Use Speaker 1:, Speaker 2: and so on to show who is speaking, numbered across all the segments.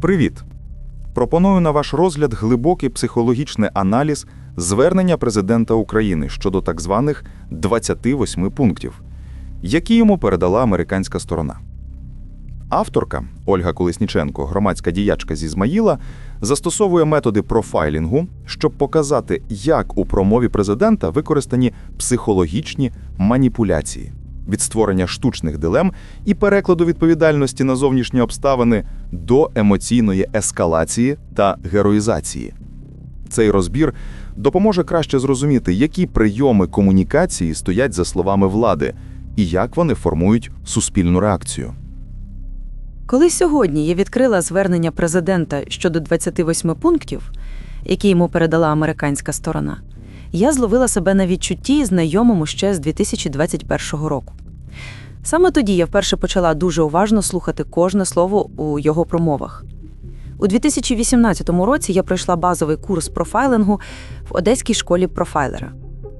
Speaker 1: Привіт! Пропоную на ваш розгляд глибокий психологічний аналіз звернення президента України щодо так званих 28 пунктів, які йому передала американська сторона. Авторка Ольга Колесніченко, громадська діячка з Ізмаїла, застосовує методи профайлінгу, щоб показати, як у промові президента використані психологічні маніпуляції від створення штучних дилем і перекладу відповідальності на зовнішні обставини до емоційної ескалації та героїзації. Цей розбір допоможе краще зрозуміти, які прийоми комунікації стоять за словами влади і як вони формують суспільну реакцію.
Speaker 2: Коли сьогодні я відкрила звернення президента щодо 28 пунктів, які йому передала американська сторона, я зловила себе на відчутті, знайомому ще з 2021 року. Саме тоді я вперше почала дуже уважно слухати кожне слово у його промовах. У 2018 році я пройшла базовий курс профайлингу в Одеській школі профайлера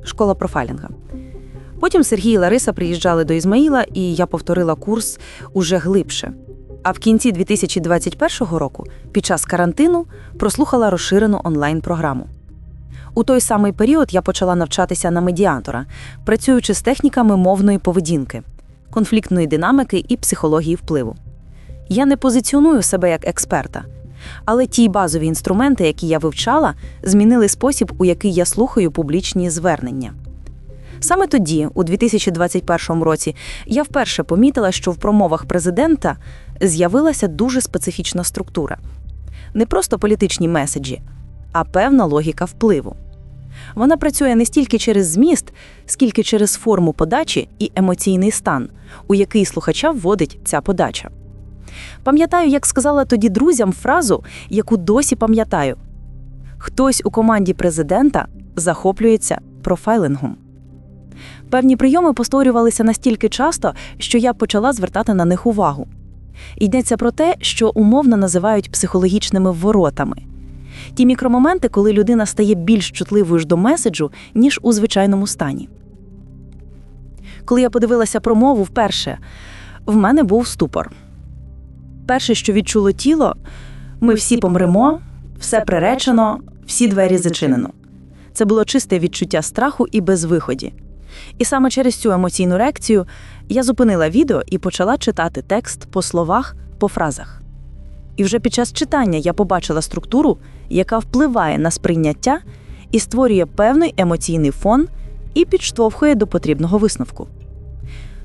Speaker 2: школа профайлінга. Потім Сергій і Лариса приїжджали до Ізмаїла, і я повторила курс уже глибше. А в кінці 2021 року, під час карантину, прослухала розширену онлайн-програму. У той самий період я почала навчатися на медіатора, працюючи з техніками мовної поведінки, конфліктної динамики і психології впливу. Я не позиціоную себе як експерта, але ті базові інструменти, які я вивчала, змінили спосіб, у який я слухаю публічні звернення. Саме тоді, у 2021 році, я вперше помітила, що в промовах президента з'явилася дуже специфічна структура. Не просто політичні меседжі, а певна логіка впливу. Вона працює не стільки через зміст, скільки через форму подачі і емоційний стан, у який слухача вводить ця подача. Пам'ятаю, як сказала тоді друзям фразу, яку досі пам'ятаю: хтось у команді президента захоплюється профайлингом. Певні прийоми повторювалися настільки часто, що я почала звертати на них увагу. Йдеться про те, що умовно називають психологічними воротами. Ті мікромоменти, коли людина стає більш чутливою ж до меседжу, ніж у звичайному стані. Коли я подивилася промову вперше, в мене був ступор. Перше, що відчуло тіло, ми всі помремо, все приречено, всі двері зачинено. Це було чисте відчуття страху і безвиході. І саме через цю емоційну реакцію я зупинила відео і почала читати текст по словах, по фразах. І вже під час читання я побачила структуру, яка впливає на сприйняття і створює певний емоційний фон і підштовхує до потрібного висновку.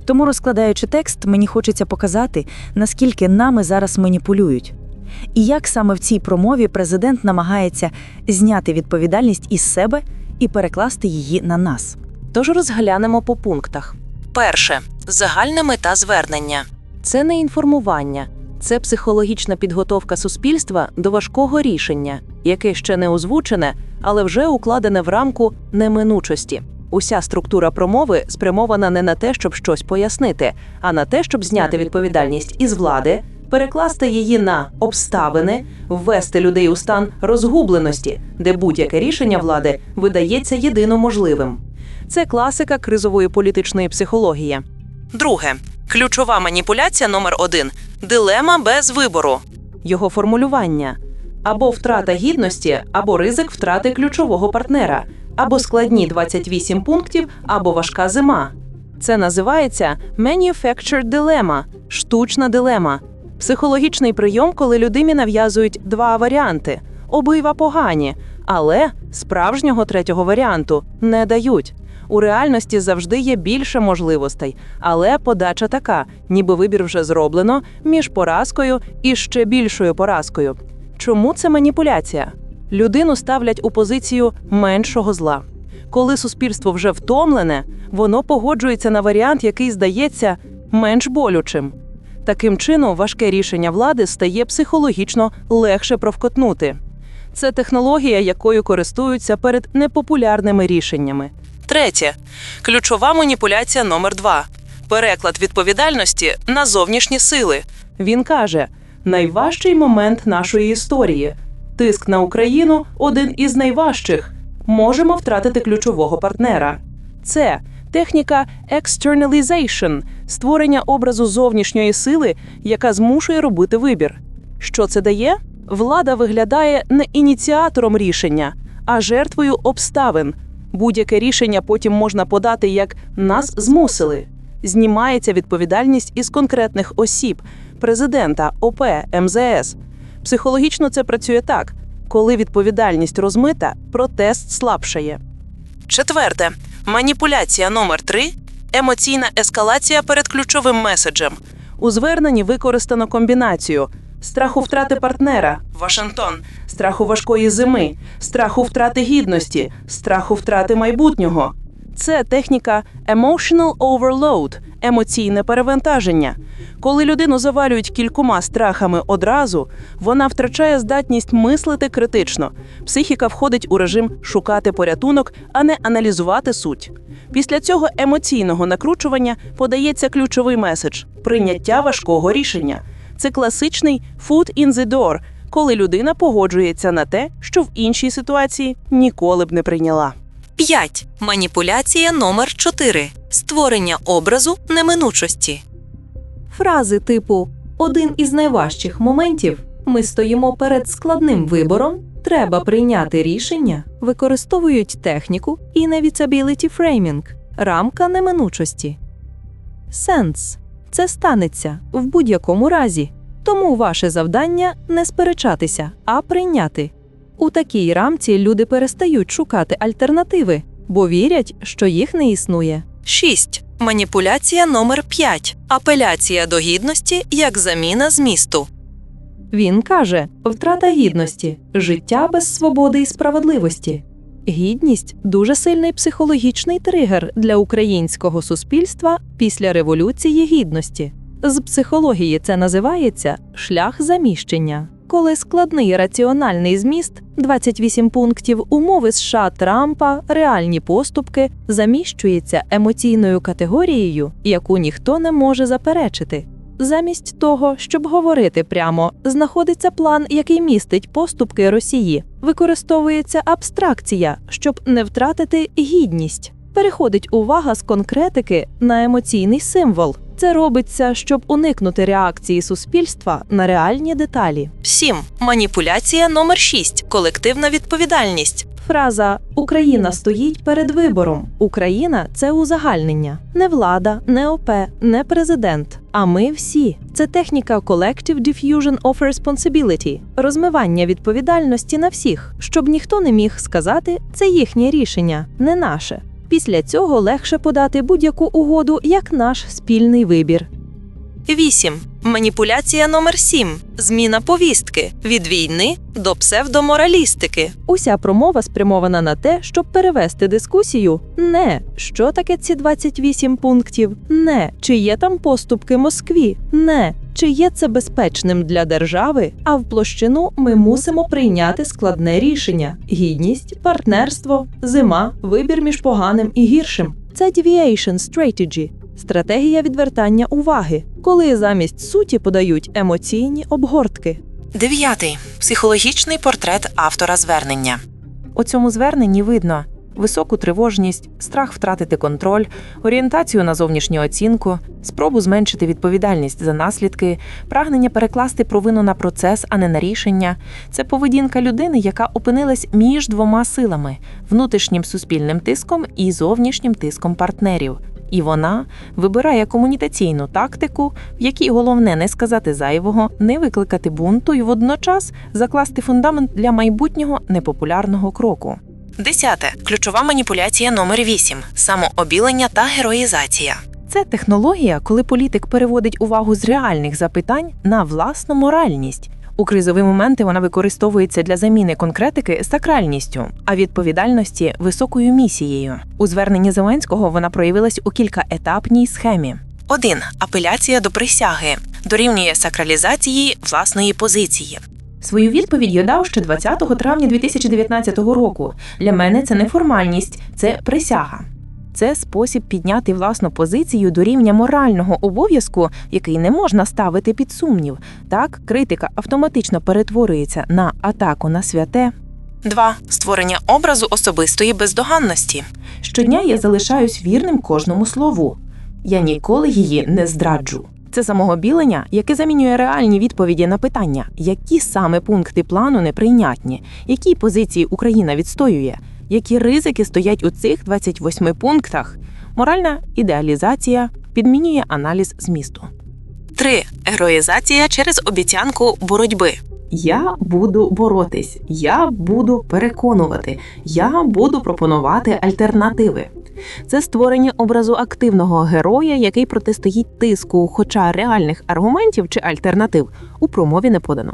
Speaker 2: Тому, розкладаючи текст, мені хочеться показати, наскільки нами зараз маніпулюють, і як саме в цій промові президент намагається зняти відповідальність із себе і перекласти її на нас. Тож розглянемо по пунктах.
Speaker 3: Перше загальна мета звернення.
Speaker 2: Це не інформування, це психологічна підготовка суспільства до важкого рішення, яке ще не озвучене, але вже укладене в рамку неминучості. Уся структура промови спрямована не на те, щоб щось пояснити, а на те, щоб зняти відповідальність із влади, перекласти її на обставини, ввести людей у стан розгубленості, де будь-яке рішення влади видається єдино можливим. Це класика кризової політичної психології.
Speaker 3: Друге ключова маніпуляція номер один дилема без вибору.
Speaker 2: Його формулювання або втрата гідності, або ризик втрати ключового партнера, або складні 28 пунктів, або важка зима. Це називається manufactured dilemma – штучна дилема. Психологічний прийом, коли людині нав'язують два варіанти обидва погані, але справжнього третього варіанту не дають. У реальності завжди є більше можливостей, але подача така, ніби вибір вже зроблено між поразкою і ще більшою поразкою. Чому це маніпуляція? Людину ставлять у позицію меншого зла. Коли суспільство вже втомлене, воно погоджується на варіант, який здається менш болючим. Таким чином, важке рішення влади стає психологічно легше провкотнути. Це технологія, якою користуються перед непопулярними рішеннями.
Speaker 3: Третє ключова маніпуляція номер два переклад відповідальності на зовнішні сили.
Speaker 2: Він каже: найважчий момент нашої історії. Тиск на Україну один із найважчих. Можемо втратити ключового партнера. Це техніка externalization – створення образу зовнішньої сили, яка змушує робити вибір.
Speaker 4: Що це дає? Влада виглядає не ініціатором рішення, а жертвою обставин. Будь-яке рішення потім можна подати як нас змусили. Знімається відповідальність із конкретних осіб президента, ОП, МЗС. Психологічно це працює так: коли відповідальність розмита, протест слабшає. Четверте маніпуляція номер 3 емоційна ескалація перед ключовим меседжем. У зверненні використано комбінацію страху втрати партнера Вашингтон, страху важкої зими, страху втрати гідності, страху втрати майбутнього. Це техніка emotional overload – емоційне перевантаження. Коли людину завалюють кількома страхами одразу, вона втрачає здатність мислити критично. Психіка входить у режим шукати порятунок, а не аналізувати суть. Після цього емоційного накручування подається ключовий меседж прийняття важкого рішення. Це класичний foot in the door, коли людина погоджується на те, що в іншій ситуації ніколи б не прийняла.
Speaker 5: 5. Маніпуляція номер 4. Створення образу неминучості.
Speaker 3: Фрази типу Один із найважчих моментів ми стоїмо перед складним вибором. Треба прийняти рішення, використовують техніку Inevitability Framing – рамка неминучості. Сенс це станеться в будь-якому разі. Тому ваше завдання не сперечатися, а прийняти. У такій рамці люди перестають шукати альтернативи, бо вірять, що їх не існує.
Speaker 5: 6. Маніпуляція номер 5. Апеляція до гідності як заміна змісту.
Speaker 3: Він каже: втрата гідності, життя без свободи і справедливості. Гідність дуже сильний психологічний тригер для українського суспільства після революції гідності. З психології це називається шлях заміщення. Коли складний раціональний зміст 28 пунктів умови США Трампа, реальні поступки заміщується емоційною категорією, яку ніхто не може заперечити. Замість того, щоб говорити прямо, знаходиться план, який містить поступки Росії. Використовується абстракція, щоб не втратити гідність. Переходить увага з конкретики на емоційний символ. Це робиться, щоб уникнути реакції суспільства на реальні деталі.
Speaker 5: 7. Маніпуляція номер 6. Колективна відповідальність.
Speaker 3: Фраза Україна стоїть перед вибором. Україна це узагальнення, не влада, не ОП, не президент. А ми всі. Це техніка Collective Diffusion of Responsibility – розмивання відповідальності на всіх, щоб ніхто не міг сказати це їхнє рішення, не наше. Після цього легше подати будь-яку угоду як наш спільний вибір.
Speaker 5: 8. Маніпуляція номер 7. Зміна повістки від війни до псевдоморалістики.
Speaker 3: Уся промова спрямована на те, щоб перевести дискусію не що таке ці 28 пунктів, не чи є там поступки Москві, не чи є це безпечним для держави. А в площину ми мусимо прийняти складне рішення: гідність, партнерство, зима, вибір між поганим і гіршим. Це deviation strategy – стратегія відвертання уваги, коли замість суті подають емоційні обгортки.
Speaker 5: 9. Психологічний портрет автора звернення.
Speaker 4: У цьому зверненні видно високу тривожність, страх втратити контроль, орієнтацію на зовнішню оцінку, спробу зменшити відповідальність за наслідки, прагнення перекласти провину на процес, а не на рішення. Це поведінка людини, яка опинилась між двома силами внутрішнім суспільним тиском і зовнішнім тиском партнерів. І вона вибирає комунікаційну тактику, в якій головне не сказати зайвого, не викликати бунту і водночас закласти фундамент для майбутнього непопулярного кроку.
Speaker 5: 10. Ключова маніпуляція номер 8. Самообілення та героїзація.
Speaker 4: Це технологія, коли політик переводить увагу з реальних запитань на власну моральність. У кризові моменти вона використовується для заміни конкретики сакральністю, а відповідальності високою місією. У зверненні Зеленського вона проявилась у кількаетапній схемі.
Speaker 5: 1. Апеляція до присяги дорівнює сакралізації власної позиції.
Speaker 4: Свою відповідь я дав ще 20 травня 2019 року. Для мене це не формальність, це присяга. Це спосіб підняти власну позицію до рівня морального обов'язку, який не можна ставити під сумнів. Так, критика автоматично перетворюється на атаку на святе.
Speaker 5: 2. Створення образу особистої бездоганності.
Speaker 4: Щодня я залишаюсь вірним кожному слову. Я ніколи її не зраджу. Це самогобілення, яке замінює реальні відповіді на питання, які саме пункти плану неприйнятні, які позиції Україна відстоює, які ризики стоять у цих 28 пунктах. Моральна ідеалізація підмінює аналіз змісту.
Speaker 6: 3. Героїзація через обіцянку боротьби.
Speaker 4: Я буду боротись, я буду переконувати, я буду пропонувати альтернативи. Це створення образу активного героя, який протистоїть тиску, хоча реальних аргументів чи альтернатив у промові не подано.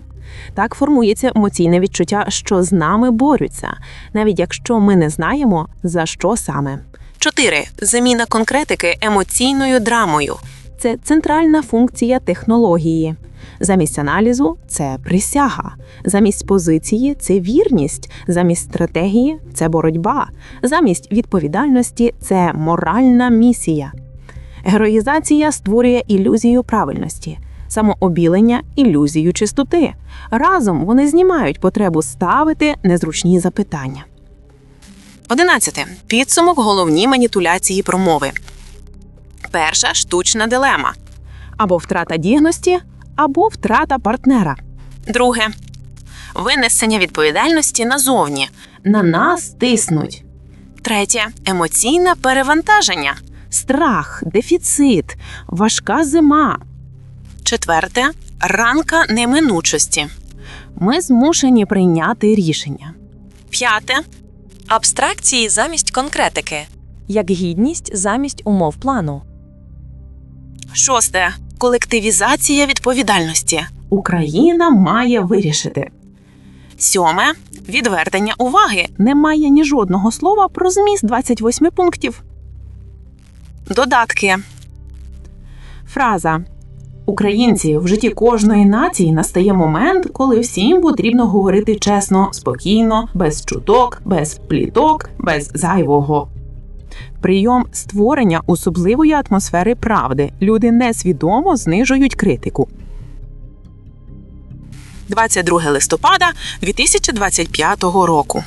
Speaker 4: Так формується емоційне відчуття, що з нами борються, навіть якщо ми не знаємо за що саме.
Speaker 6: 4. Заміна конкретики емоційною драмою.
Speaker 4: Це центральна функція технології. Замість аналізу це присяга, замість позиції це вірність, замість стратегії це боротьба, замість відповідальності це моральна місія. Героїзація створює ілюзію правильності, самообілення ілюзію чистоти. Разом вони знімають потребу ставити незручні запитання.
Speaker 6: 11. Підсумок головні маніпуляції промови. Перша штучна дилема.
Speaker 4: Або втрата дійсності, або втрата партнера.
Speaker 6: Друге. Винесення відповідальності назовні.
Speaker 4: На нас тиснуть.
Speaker 6: Третє. Емоційне перевантаження.
Speaker 4: страх, дефіцит, важка зима.
Speaker 6: Четверте. Ранка неминучості.
Speaker 4: Ми змушені прийняти рішення.
Speaker 6: П'яте.
Speaker 7: Абстракції замість конкретики.
Speaker 3: Як гідність замість умов плану.
Speaker 6: Шосте. Колективізація відповідальності.
Speaker 4: Україна має вирішити.
Speaker 6: Сьоме. Відвертення уваги.
Speaker 4: Немає ні жодного слова про зміст 28 пунктів.
Speaker 6: Додатки.
Speaker 4: Фраза Українці в житті кожної нації настає момент, коли всім потрібно говорити чесно, спокійно, без чуток, без пліток, без зайвого. Прийом створення особливої атмосфери правди. Люди несвідомо знижують критику.
Speaker 6: 22 листопада 2025 року.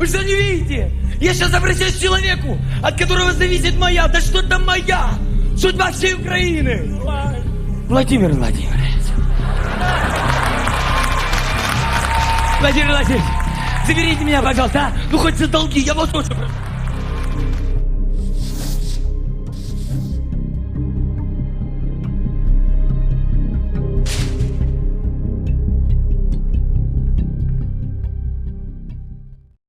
Speaker 8: Вы что не видите? Я сейчас обращаюсь к человеку, от которого зависит моя, да что там моя, судьба всей Украины. Владимир Владимирович. Владимир Владимирович, заберите меня, пожалуйста, а? Ну хоть за долги, я вас очень прошу.